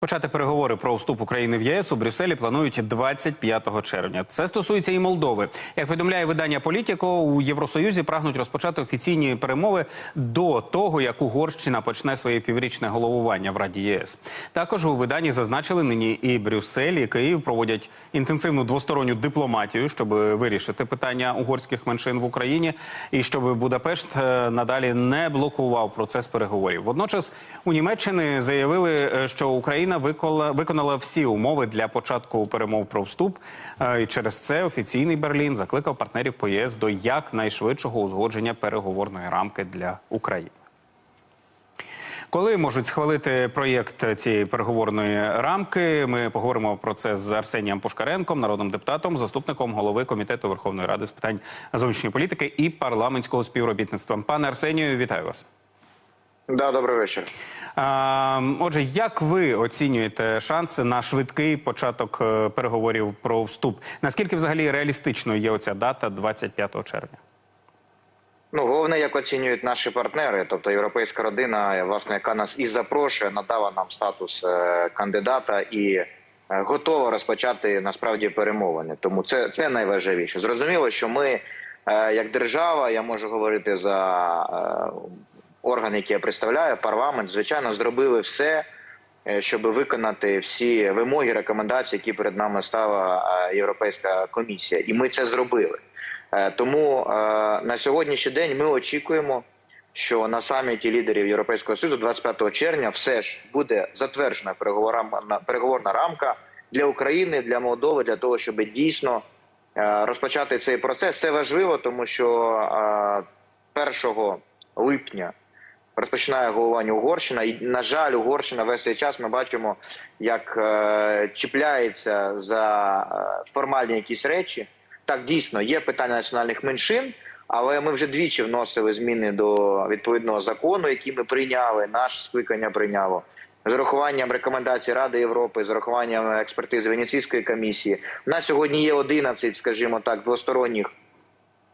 Почати переговори про вступ України в ЄС у Брюсселі планують 25 червня. Це стосується і Молдови. Як повідомляє видання Політіко, у Євросоюзі прагнуть розпочати офіційні перемови до того, як Угорщина почне своє піврічне головування в Раді ЄС. Також у виданні зазначили нині і Брюссель, і Київ проводять інтенсивну двосторонню дипломатію, щоб вирішити питання угорських меншин в Україні, і щоб Будапешт е, надалі не блокував процес переговорів. Водночас у Німеччини заявили, е, що Україна викола- виконала всі умови для початку перемов про вступ. Е, І через це офіційний Берлін закликав партнерів по ЄС до якнайшвидшого узгодження переговорної рамки для України. Коли можуть схвалити проєкт цієї переговорної рамки, ми поговоримо про це з Арсенієм Пушкаренком, народним депутатом, заступником голови комітету Верховної Ради з питань зовнішньої політики і парламентського співробітництва. Пане Арсенію, вітаю вас. Да, добрий вечір. Отже, як ви оцінюєте шанси на швидкий початок е, переговорів про вступ? Наскільки взагалі реалістичною є оця дата 25 червня? Ну головне, як оцінюють наші партнери, тобто європейська родина, власне, яка нас і запрошує, надала нам статус е, кандидата і е, готова розпочати насправді перемовини. Тому це, це найважливіше. Зрозуміло, що ми, як держава, я можу говорити за орган, який я представляю, парламент, звичайно, зробили все. е, Щоб виконати всі вимоги, рекомендації, які перед нами ставила е, Європейська комісія, і ми це зробили. Е, Тому на сьогоднішній день ми очікуємо, що на саміті лідерів Європейського Союзу 25 червня все ж буде затверджена переговорна рамка для України, для Молдови, для того, щоб дійсно розпочати цей процес. Це важливо, тому що е, 1 липня розпочинає головування Угорщина, і на жаль, Угорщина весь цей час ми бачимо, як е, чіпляється за е, формальні якісь речі. Так, дійсно, є питання національних меншин, але ми вже двічі вносили зміни до відповідного закону, який ми прийняли, наше скликання прийняло. З урахуванням рекомендацій Ради Європи, з урахуванням експертизи Венеційської комісії. У нас сьогодні є 11, скажімо так, двосторонніх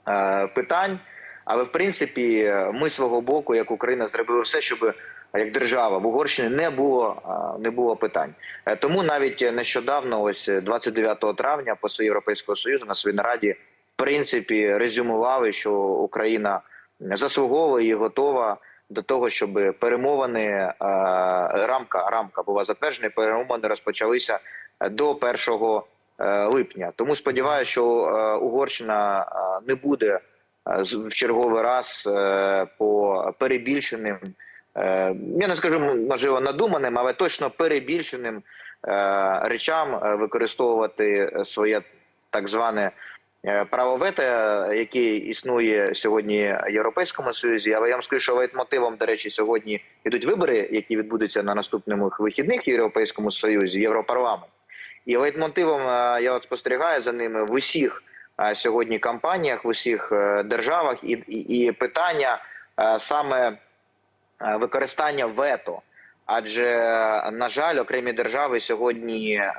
е, питань. Але в принципі, ми свого боку, як Україна, зробили все, щоб як держава в Угорщині не було не було питань. Е, Тому навіть нещодавно, ось 29 травня, посли Європейського союзу на своїй нараді, в принципі, резюмували, що Україна заслуговує і готова до того, щоб перемовини е, рамка рамка була затверджена, перемовини розпочалися до 1 е, липня. Тому сподіваюся, що е, Угорщина е, не буде е, в черговий раз е, по перебільшеним, е, я не скажу можливо надуманим, але точно перебільшеним е, речам е, використовувати своє так зване е, право вето, е, яке існує сьогодні в Європейському Союзі. Але я вам скажу, що лейтмотивом, до речі, сьогодні йдуть вибори, які відбудуться на наступних вихідних в Європейському Союзі, Європарламент. І лейтмотивом е, я от спостерігаю за ними в усіх е, сьогодні кампаніях, в усіх е, державах, і, і, і питання е, саме е, використання вето. Адже, е, на жаль, окремі держави сьогодні е,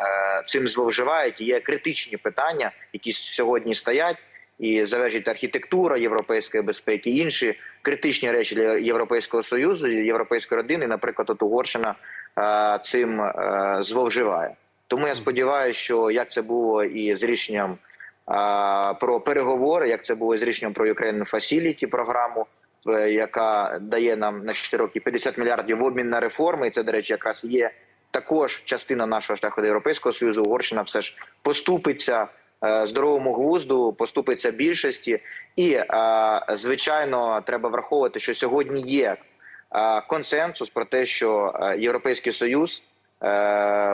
цим зловживають. Є критичні питання, які сьогодні стоять, і залежить архітектура європейської безпеки, інші критичні речі для Європейського союзу, європейської родини. Наприклад, от Угорщина е, цим е, зловживає. Тому я сподіваюся, що як це було і з рішенням про переговори, як це було з рішенням про Ukraine Facility програму, е, яка дає нам на 4 роки 50 мільярдів в обмін на реформи. І це, до речі, якраз є також частина нашого шляху до Європейського Союзу. Угорщина все ж поступиться е, здоровому глузду, поступиться більшості. І, е, звичайно, треба враховувати, що сьогодні є консенсус про те, що Європейський Союз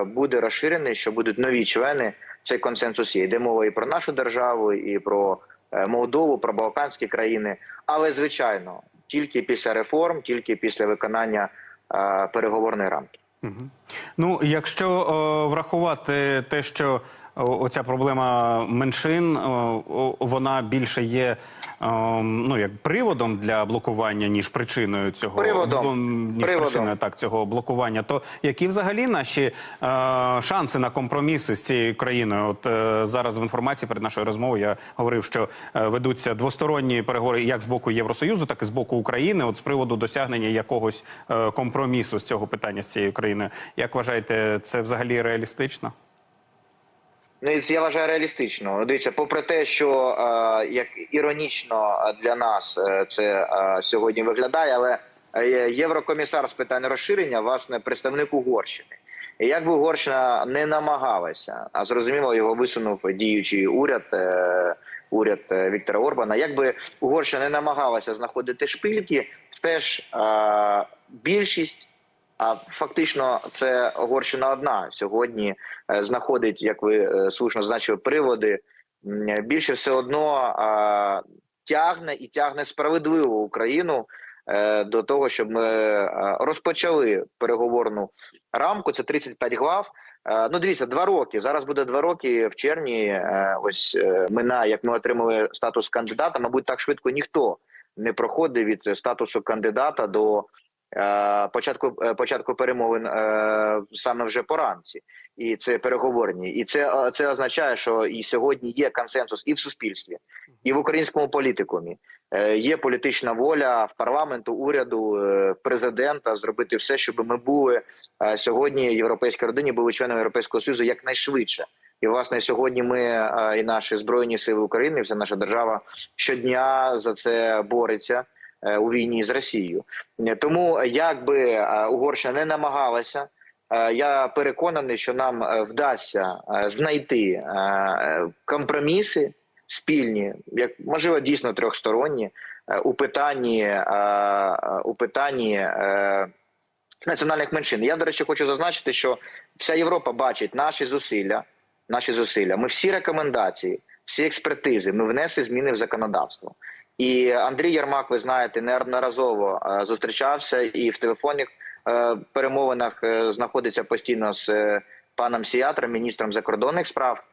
буде розширений, що будуть нові члени. Цей консенсус є. Йде мова і про нашу державу, і про е, Молдову, про Балканські країни. Але звичайно, тільки після реформ, тільки після виконання е, переговорної рамки. Угу. Ну, якщо е, врахувати те, що о- оця проблема меншин вона більше є ем, ну як приводом для блокування, ніж причиною цього Приводом. ніж Приводом. причиною так цього блокування. То які взагалі наші е, шанси на компроміси з цією країною? От е, зараз в інформації перед нашою розмовою я говорив, що е, ведуться двосторонні переговори як з боку Євросоюзу, так і з боку України. От з приводу досягнення якогось е, компромісу з цього питання з цією країною. Як вважаєте, це взагалі реалістично? Ну, це я вважаю реалістично. Дивіться, попри те, що е, як іронічно для нас е, це е, сьогодні виглядає, але е, єврокомісар з питань розширення, власне, представник Угорщини. І як би Угорщина не намагалася, а зрозуміло, його висунув діючий уряд, е, уряд е, Віктора Орбана. Як би Угорщина не намагалася знаходити шпильки, все ж е, більшість. А фактично це Угорщина одна сьогодні знаходить, як ви е, слушно зазначили, приводи. Більше все одно е, тягне і тягне справедливо Україну е, до того, щоб ми е, розпочали переговорну рамку. Це 35 глав. Е, Ну, дивіться, два роки. Зараз буде два роки в червні. е, Ось е, минає, як ми отримали статус кандидата. Мабуть, так швидко ніхто не проходить від статусу кандидата до е, початку е, початку перемовин е, саме вже поранці, і це переговорні. І це е, це означає, що і сьогодні є консенсус і в суспільстві, і в українському політикумі. Е, Є політична воля в парламенту, уряду, е, президента зробити все, щоб ми були е, сьогодні. Європейській родині були членами Європейського союзу якнайшвидше. І власне сьогодні ми е, і наші збройні сили України, вся наша держава щодня за це бореться е, у війні з Росією. Е, Тому як би е, Угорщина не намагалася, е, я переконаний, що нам е, вдасться е, знайти е, компроміси спільні, як можливо дійсно трьохсторонні, е, у питанні е, е, у питанні е, національних меншин. Я, до речі, хочу зазначити, що вся Європа бачить наші зусилля, наші зусилля. Ми всі рекомендації, всі експертизи, ми внесли зміни в законодавство. І Андрій Ярмак, ви знаєте, неодноразово е, зустрічався і в телефонних е, перемовинах е, знаходиться постійно з паном Сіатром, міністром закордонних справ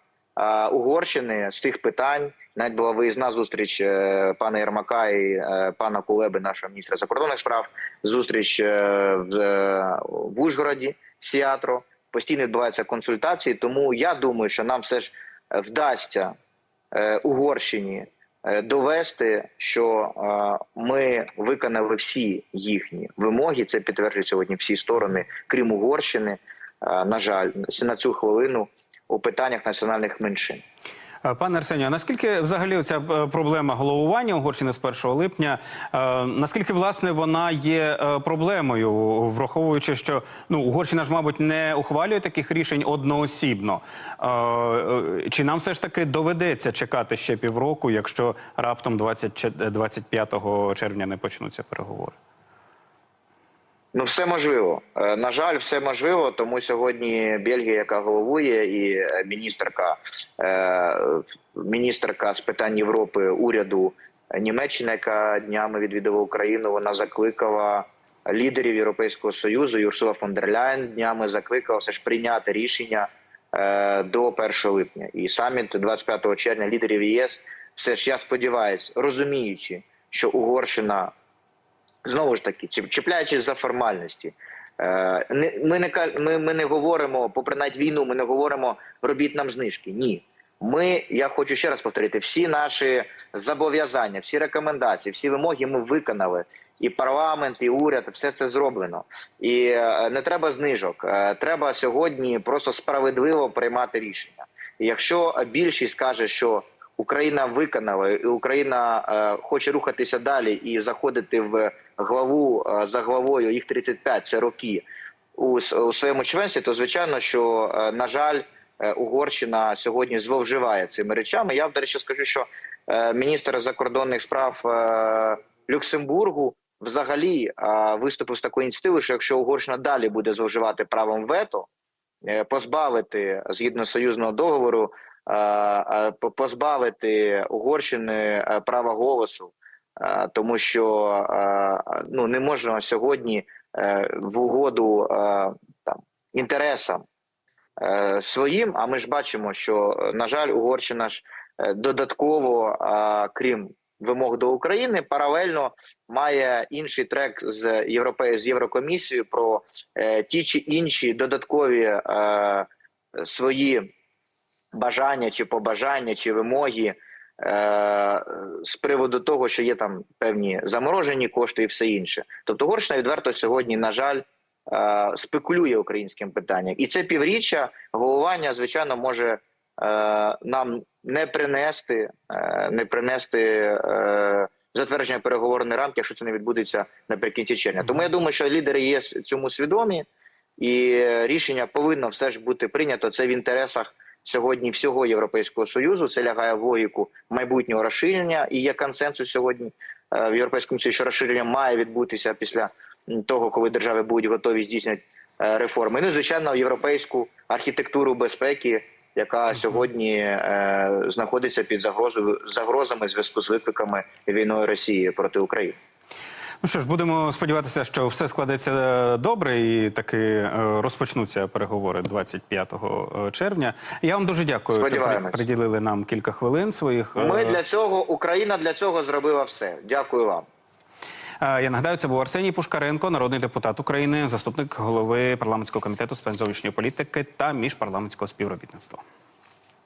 Угорщини з цих питань. Навіть була виїзна зустріч пана Єрмака і пана Кулеби, нашого міністра закордонних справ. Зустріч в, Ужгороді Сіатро. Постійно відбуваються консультації. Тому я думаю, що нам все ж вдасться Угорщині довести, що е, ми виконали всі їхні вимоги. Це підтверджують сьогодні всі сторони, крім Угорщини. Е, На жаль, на цю хвилину у питаннях національних меншин. Е, Пане Арсенію, наскільки взагалі ця проблема головування Угорщини з 1 липня, е, наскільки власне вона є е, проблемою, враховуючи, що ну Угорщина ж, мабуть, не ухвалює таких рішень одноосібно? Е, е, Чи нам все ж таки доведеться чекати ще півроку, якщо раптом 20, чи- 25 червня не почнуться переговори? Ну, все можливо. Е, На жаль, все можливо. Тому сьогодні Бельгія, яка головує, і е, міністерка, е, міністерка з питань Європи уряду Німеччини, яка днями відвідала Україну, вона закликала лідерів Європейського союзу. Юрсула фон дер Ляйн днями закликала все ж прийняти рішення до 1 липня. І саміт 25 червня лідерів ЄС. Все ж я сподіваюся, розуміючи, що Угорщина знову ж таки, чіп- чіпляючись за формальності. Е, Ми не ми, ми не говоримо, попри навіть війну, ми не говоримо робіть нам знижки. Ні. Ми, я хочу ще раз повторити, всі наші зобов'язання, всі рекомендації, всі вимоги ми виконали. І парламент, і уряд, все це зроблено. І е, не треба знижок. Е, Треба сьогодні просто справедливо приймати рішення. І якщо більшість каже, що Україна виконала, і Україна хоче рухатися далі і заходити в главу е, за главою їх 35, це роки у, у своєму членстві, то звичайно, що е, на жаль, е, Угорщина сьогодні зловживає цими речами. Я до речі скажу, що міністр закордонних справ Люксембургу взагалі виступив з такою ініціативою, що якщо Угорщина далі буде зловживати правом вето, позбавити згідно союзного договору, по- позбавити Угорщини права голосу, тому що е, ну не можна сьогодні е, в угоду е, там інтересам е, своїм. А ми ж бачимо, що е, на жаль, Угорщина ж е, додатково, крім вимог до України, паралельно має інший трек з Європе з Єврокомісією про е, ті чи інші додаткові е, свої бажання чи побажання чи вимоги. Е, З приводу того, що є там певні заморожені кошти і все інше, тобто Угорщина відверто сьогодні, на жаль, е, спекулює українським питанням, і це півріччя головування, звичайно, може е, нам не принести, не принести затвердження переговорної рамки, якщо це не відбудеться наприкінці червня. Тому я думаю, що лідери є цьому свідомі, і рішення повинно все ж бути прийнято. Це в інтересах сьогодні всього Європейського союзу. Це лягає в логіку майбутнього розширення, і є консенсус сьогодні е, в Європейському Союзі, що розширення має відбутися після того, коли держави будуть готові здійснювати е, реформи. Ну, звичайно, європейську архітектуру безпеки, яка сьогодні е, знаходиться під загрозою загрозами зв'язку з викликами війною Росії проти України. Ну що ж, будемо сподіватися, що все складеться е, добре і таки е, розпочнуться переговори 25 червня. Я вам дуже дякую, що приділили нам кілька хвилин своїх. Ми Е, для цього Україна для цього зробила все. Дякую вам. Е, Я нагадаю, це був Арсеній Пушкаренко, народний депутат України, заступник голови парламентського комітету з зовнішньої політики та міжпарламентського співробітництва.